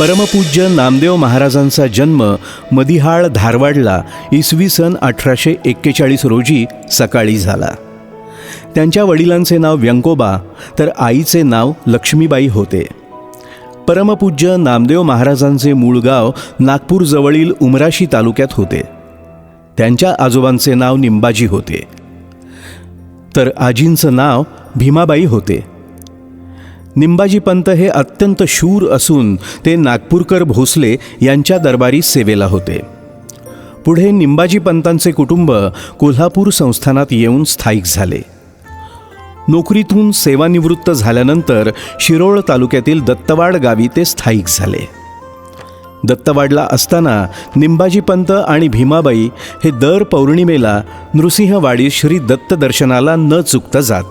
परमपूज्य नामदेव महाराजांचा जन्म मदिहाळ धारवाडला इसवी सन अठराशे एक्केचाळीस रोजी सकाळी झाला. त्यांच्या वडिलांचे नाव व्यंकोबा तर आईचे नाव लक्ष्मीबाई होते. परमपूज्य नामदेव महाराजांचे मूळ गाव नागपूरजवळील उमराशी तालुक्यात होते. त्यांच्या आजोबांचे नाव निंबाजी होते. तर आजींचं नाव भीमाबाई होते. निंबाजी पंत हे अत्यंत शूर असून ते नागपूरकर भोसले यांच्या दरबारी सेवेला होते. पुढे निंबाजी पंतांचे कुटुंब कोल्हापूर संस्थानात येऊन स्थायिक झाले. नोकरीतून सेवानिवृत्त झाल्यानंतर शिरोळ तालुक्यातील दत्तवाड गावी ते स्थायिक झाले. दत्तवाडला असताना निंबाजी पंत आणि भीमाबाई हे दर पौर्णिमेला नृसिंहवाडी श्री दत्त दर्शनाला न चुकता जात.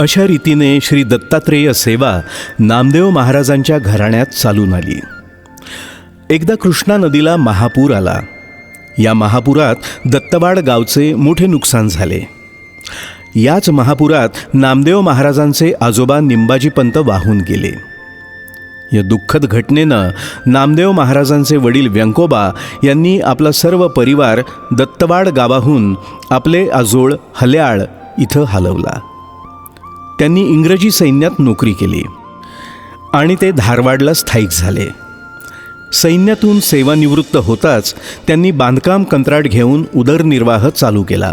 अशा रीतीने श्री दत्तात्रेय सेवा नामदेव महाराजांच्या घराण्यात चालून आली. एकदा कृष्णा नदीला महापूर आला. या महापुरात दत्तवाड गावचे मोठे नुकसान झाले. याच महापुरात नामदेव महाराजांचे आजोबा निंबाजीपंत वाहून गेले. या दुःखद घटनेनं नामदेव महाराजांचे वडील व्यंकोबा यांनी आपला सर्व परिवार दत्तवाड गावाहून आपले आजोळ हल्याळ इथं हलवला. त्यांनी इंग्रजी सैन्यात नोकरी केली आणि ते धारवाडला स्थायिक झाले. सैन्यातून सेवानिवृत्त होताच त्यांनी बांधकाम कंत्राट घेऊन उदरनिर्वाह चालू केला.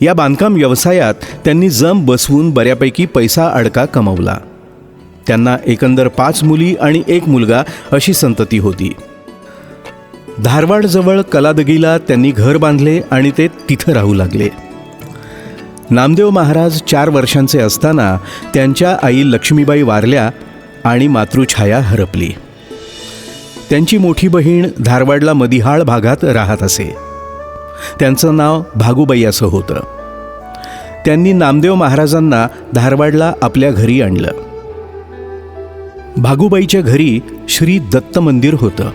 या बांधकाम व्यवसायात त्यांनी जम बसवून बऱ्यापैकी पैसा अडका कमवला. त्यांना एकंदर पाच मुली आणि एक मुलगा अशी संतती होती. धारवाडजवळ कलादगीला त्यांनी घर बांधले आणि ते तिथं राहू लागले. नामदेव महाराज चार वर्षांचे असताना त्यांच्या आई लक्ष्मीबाई वारल्या आणि मातृछाया हरपली. त्यांची मोठी बहीण धारवाडला मदिहाळ भागात राहत असे. त्यांचं नाव भागुबाई असं होतं. त्यांनी नामदेव महाराजांना धारवाडला आपल्या घरी आणलं. भागुबाईच्या घरी श्री दत्त मंदिर होतं.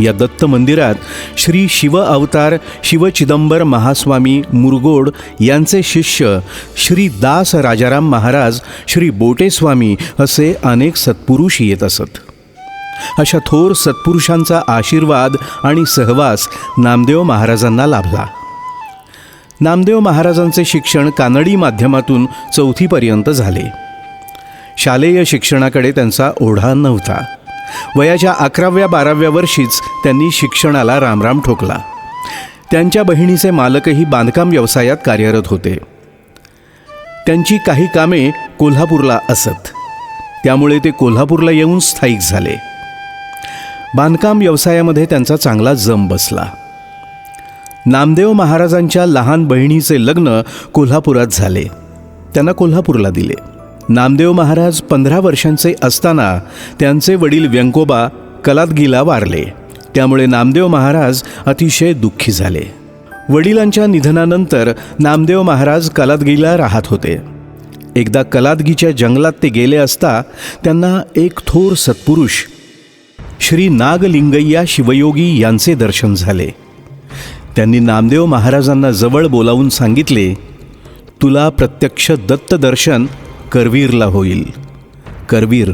या दत्त मंदिरात श्री शिव अवतार शिवचिदंबर महास्वामी मुरगोड यांचे शिष्य श्री दास राजाराम महाराज श्री बोटेस्वामी असे अनेक सत्पुरुष येत असत. अशा थोर सत्पुरुषांचा आशीर्वाद आणि सहवास नामदेव महाराजांना लाभला. नामदेव महाराजांचे शिक्षण कानडी माध्यमातून चौथीपर्यंत झाले. शालेय शिक्षणाकडे त्यांचा ओढा नव्हता. वयाच्या अकराव्या बाराव्या वर्षीच त्यांनी शिक्षणाला रामराम ठोकला. त्यांच्या बहिणीचे मालकही बांधकाम व्यवसायात कार्यरत होते. त्यांची काही कामे कोल्हापूरला असत. त्यामुळे ते कोल्हापूरला येऊन स्थायिक झाले. बांधकाम व्यवसायामध्ये त्यांचा चांगला जम बसला. नामदेव महाराजांच्या लहान बहिणीचे लग्न कोल्हापुरात झाले. त्यांना कोल्हापूरला दिले. नामदेव महाराज पंधरा वर्षांचे असताना त्यांचे वडील व्यंकोबा कलादगीला वारले. त्यामुळे नामदेव महाराज अतिशय दुःखी झाले. वडिलांच्या निधनानंतर नामदेव महाराज कलादगीला राहत होते. एकदा कलादगीच्या जंगलात ते गेले असता त्यांना एक थोर सत्पुरुष श्री नागलिंगय्या शिवयोगी यांचे दर्शन झाले. त्यांनी नामदेव महाराजांना जवळ बोलावून सांगितले तुला प्रत्यक्ष दत्त दर्शन करवीरला होईल. करवीर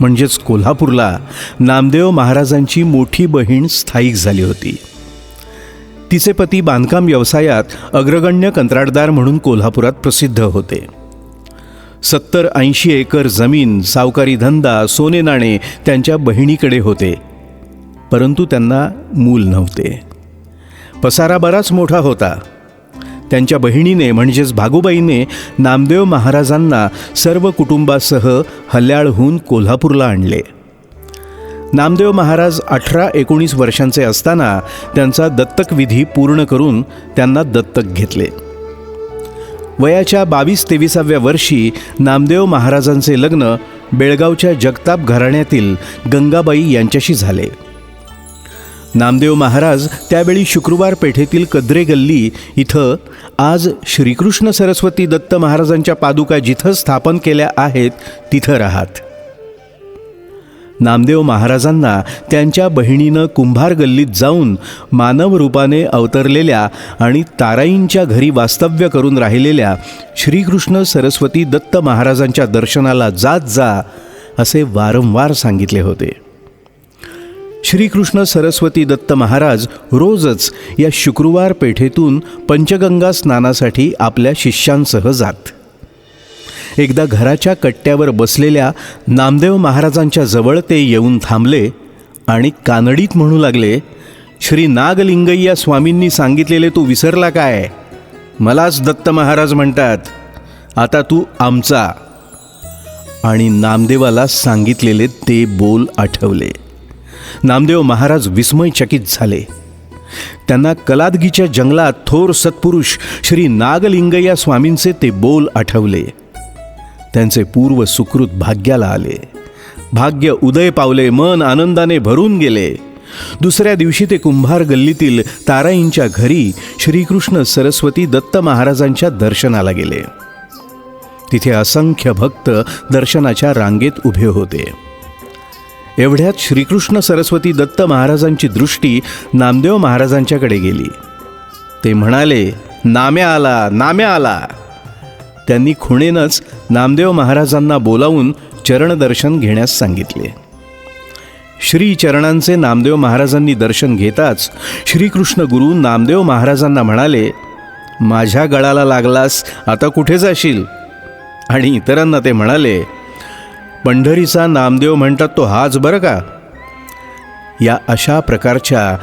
म्हणजेच कोल्हापूरला नामदेव महाराजांची मोठी बहीण स्थायिक झाली होती. तिचे पती बांधकाम व्यवसायात अग्रगण्य कंत्राटदार म्हणून कोल्हापुरात प्रसिद्ध होते. सत्तर ऐंशी एकर जमीन सावकारी धंदा सोने नाणे त्यांच्या बहिणीकडे होते परंतु त्यांना मूल नव्हते. पसारा बराच मोठा होता. त्यांच्या बहिणीने म्हणजेच भागुबाईने नामदेव महाराजांना सर्व कुटुंबासह हल्याळहून कोल्हापूरला आणले. नामदेव महाराज अठरा एकोणीस वर्षांचे असताना त्यांचा दत्तक विधी पूर्ण करून त्यांना दत्तक घेतले. वयाच्या बावीस तेविसाव्या वर्षी नामदेव महाराजांचे लग्न बेळगावच्या जगताप घराण्यातील गंगाबाई यांच्याशी झाले. नामदेव महाराज त्यावेळी शुक्रवार पेठेतील कद्रे गल्ली इथं आज श्रीकृष्ण सरस्वती दत्त महाराजांच्या पादुका जिथं स्थापन केल्या आहेत तिथं राहत. नामदेव महाराजांना त्यांच्या बहिणीनं कुंभार गल्लीत जाऊन मानव रूपाने अवतरलेल्या आणि ताराईंच्या घरी वास्तव्य करून राहिलेल्या श्रीकृष्ण सरस्वती दत्त महाराजांच्या दर्शनाला जात जा असे वारंवार सांगितले होते. श्रीकृष्ण सरस्वती दत्त महाराज रोजच या शुक्रवार पेठेतून पंचगंगा स्नानासाठी आपल्या शिष्यांसह जात. एकदा घराच्या कट्ट्यावर बसलेल्या नामदेव महाराजांच्या जवळ ते येऊन थांबले आणि कानडीत म्हणू लागले श्री नागलिंगय्या स्वामींनी सांगितलेले तू विसरला काय? मलाच दत्त महाराज म्हणतात आता तू आमचा. आणि नामदेवाला सांगितलेले ते बोल आठवले. नामदेव महाराज विस्मयचकित झाले. त्यांना कलादगीच्या जंगलात थोर सत्पुरुष श्री नागलिंगय्या स्वामींचे ते बोल आठवले. त्यांचे पूर्व सुकृत भाग्याला आले. भाग्य उदय पावले मन आनंदाने भरून गेले. दुसऱ्या दिवशी ते कुंभार गल्लीतील ताराईंच्या घरी श्रीकृष्ण सरस्वती दत्त महाराजांच्या दर्शनाला गेले. तिथे असंख्य भक्त दर्शनाच्या रांगेत उभे होते. एवढ्यात श्रीकृष्ण सरस्वती दत्त महाराजांची दृष्टी नामदेव महाराजांच्याकडे गेली. ते म्हणाले नाम्या आला नाम्या आला. त्यांनी खुणेनंच नामदेव महाराजांना बोलावून चरणदर्शन घेण्यास सांगितले. श्री चरणांचे नामदेव महाराजांनी दर्शन घेताच श्रीकृष्ण गुरु नामदेव महाराजांना म्हणाले माझ्या गळाला लागलास आता कुठे जाशील? आणि इतरांना ते म्हणाले पंढरीचा नामदेव म्हणतात तो हाच बरं का? या अशा प्रकारच्या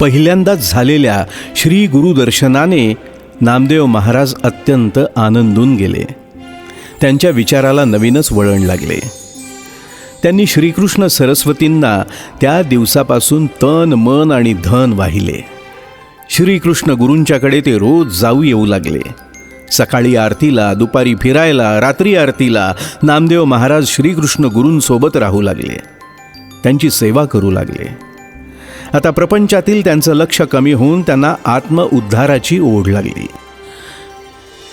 पहिल्यांदाच झालेल्या श्री गुरुदर्शनाने नामदेव महाराज अत्यंत आनंदून गेले. त्यांच्या विचाराला नवीनच वळण लागले. त्यांनी श्रीकृष्ण सरस्वतींना त्या दिवसापासून तन मन आणि धन वाहिले. श्रीकृष्ण गुरूंच्याकडे ते रोज जाऊ येऊ लागले. सकाळी आरतीला दुपारी फिरायला रात्री आरतीला नामदेव महाराज श्रीकृष्ण गुरूंसोबत राहू लागले. त्यांची सेवा करू लागले. आता प्रपंचातील त्यांचं लक्ष कमी होऊन त्यांना आत्मउद्धाराची ओढ लागली.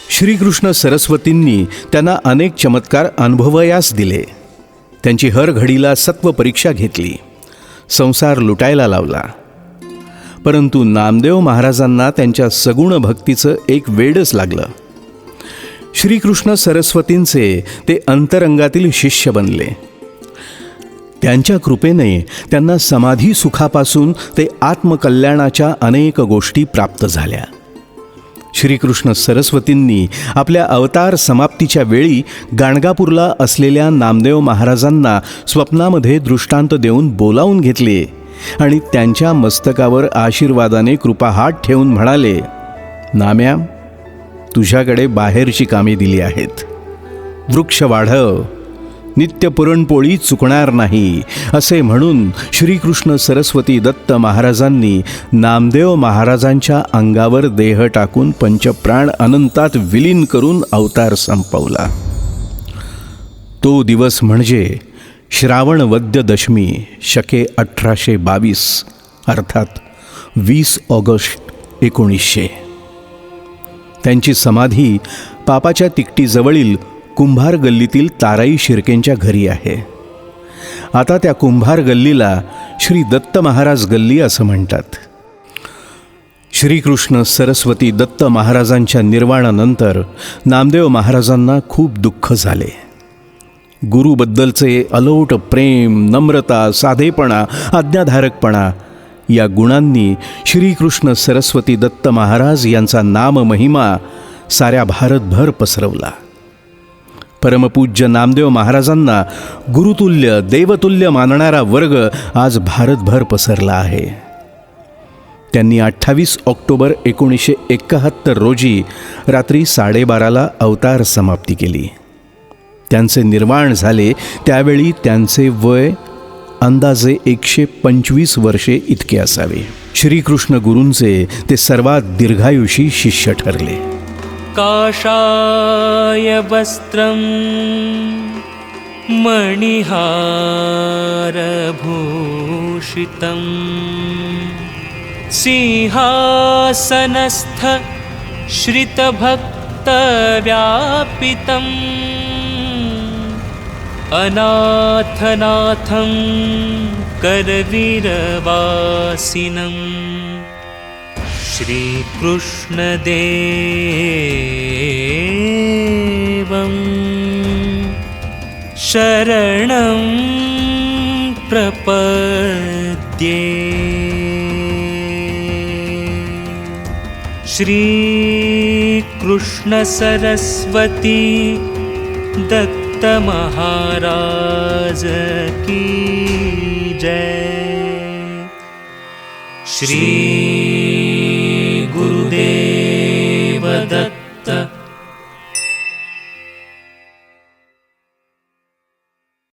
श्रीकृष्ण सरस्वतींनी त्यांना अनेक चमत्कार अनुभवयास दिले. त्यांची हर घडीला सत्व परीक्षा घेतली. संसार लुटायला लावला. परंतु नामदेव महाराजांना त्यांच्या सगुण भक्तीचं एक वेडच लागलं. श्रीकृष्ण सरस्वतींचे ते अंतरंगातील शिष्य बनले. त्यांच्या कृपेने त्यांना समाधी सुखापासून ते आत्मकल्याणाच्या अनेक गोष्टी प्राप्त झाल्या. श्रीकृष्ण सरस्वतींनी आपल्या अवतार समाप्तीच्या वेळी गाणगापूरला असलेल्या नामदेव महाराजांना स्वप्नामध्ये दृष्टांत देऊन बोलावून घेतले आणि त्यांच्या मस्तकावर आशीर्वादाने कृपाहात ठेवून म्हणाले नाम्या तुझ्याकडे बाहेरची कामे दिली आहेत. वृक्ष वाढव नित्य पुरणपोळी चुकणार नाही असे म्हणून श्रीकृष्ण सरस्वती दत्त महाराजांनी नामदेव महाराजांच्या अंगावर देह टाकून पंचप्राण अनंतात विलीन करून अवतार संपवला. तो दिवस म्हणजे श्रावण वद्य दशमी शके अठराशे बावीस अर्थात वीस ऑगस्ट एकोणीसशे. त्यांची समाधी पापाच्या तिकटीजवळील कुंभार गल्लीतील ताराई शिर्केंच्या घरी आहे. आता त्या कुंभार गल्लीला श्री दत्त महाराज गल्ली असं म्हणतात. श्रीकृष्ण सरस्वती दत्त महाराजांच्या निर्वाणानंतर नामदेव महाराजांना खूप दुःख झाले. गुरुबद्दलचे अलोट प्रेम नम्रता साधेपणा आज्ञाधारकपणा या गुणांनी श्रीकृष्ण सरस्वती दत्त महाराज यांचा नाम महिमा साऱ्या भारतभर पसरवला. परमपूज्य नामदेव महाराजांना गुरुतुल्य देवतुल्य मानणारा वर्ग आज भारतभर पसरला आहे. त्यांनी अठ्ठावीस ऑक्टोबर एकोणीसशे एकाहत्तर रोजी रात्री साडेबाराला अवतार समाप्ती केली. त्यांचे निर्वाण झाले त्यावेळी त्यांचे वय अंदाजे एकशे पंचवीस वर्षे इतके असावे. श्रीकृष्ण गुरूंचे ते सर्वात दीर्घायुषी शिष्य ठरले. काशाय वस्त्रं मणिहारभूषितं। सिंहासनस्थ श्रितभक्तव्यापितम्। अनाथनाथं करवीरवासिनम् श्रीकृष्णदेवं शरणं प्रपद्ये। श्रीकृष्णसरस्वती दत्तमहाराज की जय। श्री